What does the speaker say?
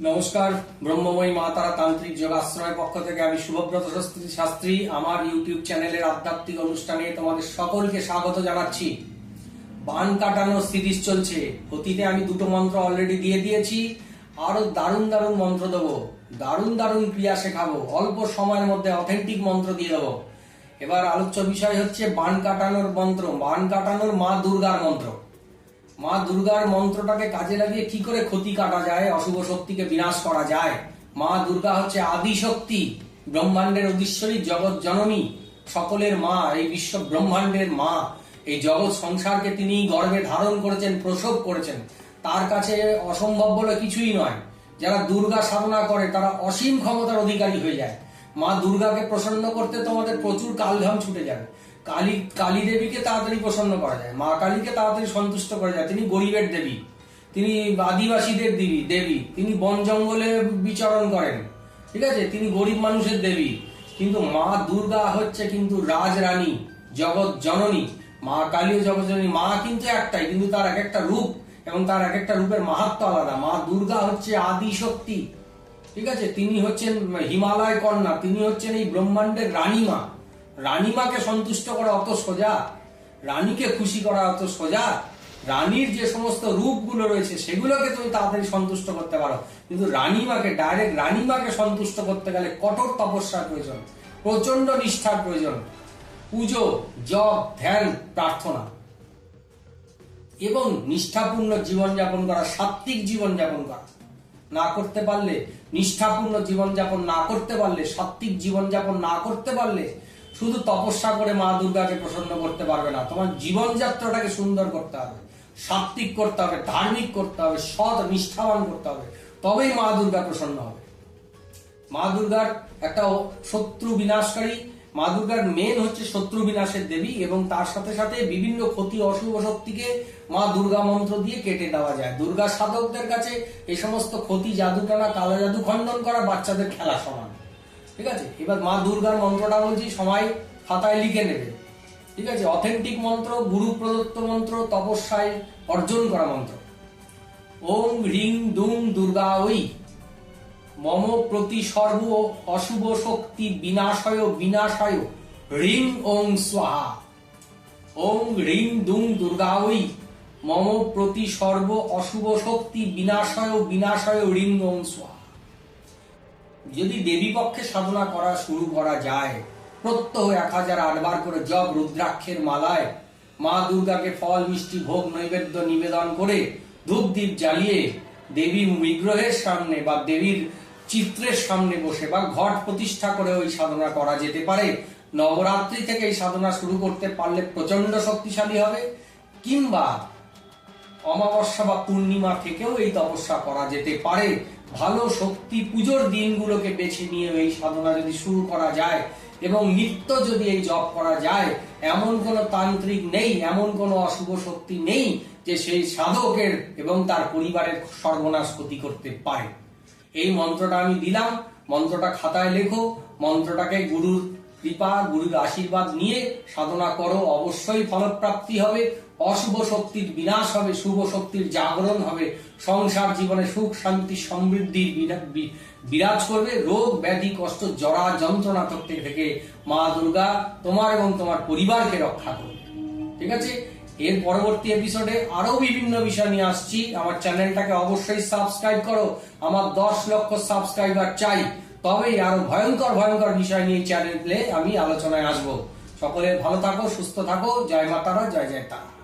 নমস্কার, ব্রহ্মময়ী মা তারা তান্ত্রিক যোগাশ্রয় পক্ষ থেকে আমি শুভব্রত শাস্ত্রী, আমার ইউটিউব চ্যানেলের আধ্যাত্মিক অনুষ্ঠানে তোমাদের সকলকে স্বাগত জানাচ্ছি। বান কাটানোর সিরিজ চলছে। অতীতে আমি দুটো মন্ত্র অলরেডি দিয়ে দিয়েছি। আরও দারুণ দারুণ মন্ত্র দেবো। দারুণ দারুণ ক্রিয়া শেখাবো। অল্প সময়ের মধ্যে অথেন্টিক মন্ত্র দিয়ে দেবো। এবার আলোচ্য বিষয় হচ্ছে বান কাটানোর মন্ত্র। বান কাটানোর মা দুর্গার মন্ত্র। মা দুর্গার মন্ত্রটাকে কাজে লাগিয়ে কি করে ক্ষতি কাটা যায়, অশুভ শক্তিকে বিনাশ করা যায়? মা দুর্গা হচ্ছে আদি শক্তি, ব্রহ্মাণ্ডের অধীশ্বরী জগৎ জননী, সকলের মা, এই বিশ্ব ব্রহ্মাণ্ডের মা। এই জগৎ সংসারকে তিনি গর্ভে ধারণ করেছেন, প্রসব করেছেন। তার কাছে অসম্ভব বলে কিছুই নয়। যারা দুর্গা সাধনা করে, তারা অসীম ক্ষমতার অধিকারী হয়ে যায়। মা দুর্গাকে প্রসন্ন করতে তোমাদের প্রচুর কালঘাম ছুটে যাবে। কালী কালী দেবীকে তাড়াতাড়ি প্রসন্ন করা যায়, মা কালীকে তাড়াতাড়ি সন্তুষ্ট করা যায়। তিনি গরিবের দেবী, তিনি আদিবাসীদের দেবী দেবী। তিনি বন জঙ্গলে বিচরণ করেন, ঠিক আছে? তিনি গরিব মানুষের দেবী। কিন্তু মা দুর্গা হচ্ছে কিন্তু রাজরানী, জগৎ জননী। মা কালী জগৎ জননী, মা কিন্তু একটাই, কিন্তু তার এক একটা রূপ এবং তার এক একটা রূপের মাহাত্ম আলাদা। মা দুর্গা হচ্ছে আদি শক্তি ঠিক আছে? তিনি হচ্ছেন হিমালয় কন্যা, তিনি হচ্ছেন এই ব্রহ্মাণ্ডের রানীমা। রানীমাকে সন্তুষ্ট করা অত সোজা, রানীকে খুশি করা অত সোজা, রানীর যে সমস্ত রূপগুলো রয়েছে সেগুলোকে তুমি তাড়াতাড়ি সন্তুষ্ট করতে পারো। কিন্তু রানীমাকে ডাইরেক্ট রানীমাকে সন্তুষ্ট করতে গেলে কঠোর তপস্যার প্রয়োজন প্রচণ্ড নিষ্ঠার প্রয়োজন। পুজো, জপ, ধ্যান, প্রার্থনা এবং নিষ্ঠাপূর্ণ জীবনযাপন করা সাত্বিক জীবনযাপন করা। না করতে পারলে, নিষ্ঠাপূর্ণ জীবনযাপন না করতে পারলে সাত্বিক জীবনযাপন না করতে পারলে শুধু তপস্যা করে মা দুর্গাকে প্রসন্ন করতে পারবে না। তোমার জীবনযাত্রাটাকে সুন্দর করতে হবে। সাত্বিক করতে হবে, ধার্মিক করতে হবে, সৎ, নিষ্ঠাবান করতে হবে। তবেই মা দুর্গা প্রসন্ন হবে। মা দুর্গার একটা শত্রু বিনাশকারী, মা দুর্গার মেন হচ্ছে শত্রু বিনাশের দেবী এবং তার সাথে সাথে বিভিন্ন ক্ষতি, অশুভ শক্তিকে মা দুর্গা মন্ত্র দিয়ে কেটে দেওয়া যায়। দুর্গা সাধকদের কাছে এই সমস্ত ক্ষতি, জাদুটানা, কালো জাদু খণ্ডন করা বাচ্চাদের খেলা সমান। ঠিক আছে? এবার মা দুর্গার মন্ত্রটা বলছি, সবাই খাতায় লিখে নেবে। ঠিক আছে? অথেন্টিক মন্ত্র, গুরু প্রদত্ত মন্ত্র, তপস্যায় অর্জন করা মন্ত্র। ওম হ্রিং দুং দুর্গা ওই। মম প্রতি সর্ব অশুভ শক্তি বিনাশয় বিনাশয়। রিং ওং স্বাহা। ওং রিং দুং দুর্গাওই মম প্রতি সর্ব অশুভ শক্তি বিনাশয় বিনাশয় রিং ওং স্বাহা। যদি দেবী পক্ষে সাধনা করা শুরু করা যায়, প্রত্যহ এক হাজার আটবার করে জব রুদ্রাক্ষের মালায় মা দুর্গাকে ফল, মিষ্টি, ভোগ, নৈবেদ্য নিবেদন করে ধূপ দ্বীপ জ্বালিয়ে দেবীর বিগ্রহের সামনে বা দেবীর চিত্রের সামনে বসে বা ঘট প্রতিষ্ঠা করে ওই সাধনা করা যেতে পারে। নবরাত্রি থেকে এই সাধনা শুরু করতে পারলে প্রচণ্ড শক্তিশালী হবে, কিংবা অমাবস্যা বা পূর্ণিমা থেকেও এই তপস্যা করা যেতে পারে। ভালো শক্তি পুজোর দিনগুলোকে বেছে নিয়ে এই সাধনা যদি শুরু করা যায় এবং নিত্য যদি এই জপ করা যায়, এমন কোনো তান্ত্রিক নেই, এমন কোনো অশুভ শক্তি নেই যে সেই সাধকের এবং তার পরিবারের সর্বনাশ ক্ষতি করতে পারে। এই মন্ত্রটা আমি দিলাম, মন্ত্রটা খাতায় লেখো, মন্ত্রটাকে গুরুর কৃপা, গুরুর আশীর্বাদ নিয়ে সাধনা করো। অবশ্যই ফলপ্রাপ্তি হবে, অশুভ শক্তির বিনাশ হবে, শুভ শক্তির জাগরণ হবে। সংসার জীবনে সুখ, শান্তি, সমৃদ্ধি বিরাজ করবে। রোগ, ব্যাধি, কষ্ট, জরা, যন্ত্রণা থেকে থেকে মা দুর্গা তোমার এবং তোমার পরিবারকে রক্ষা করবে। ঠিক আছে? এর পরবর্তী এপিসোডে আরও বিভিন্ন বিষয় নিয়ে আসছি। আমার চ্যানেলটাকে অবশ্যই সাবস্ক্রাইব করো। আমার দশ লক্ষ সাবস্ক্রাইবার চাই। তবেই আরও ভয়ঙ্কর ভয়ঙ্কর বিষয় নিয়ে চ্যানেলে আমি আলোচনায় আসব। সকলে ভালো থাকো, সুস্থ থাকো। জয় মাতারা, জয় জয় তারা।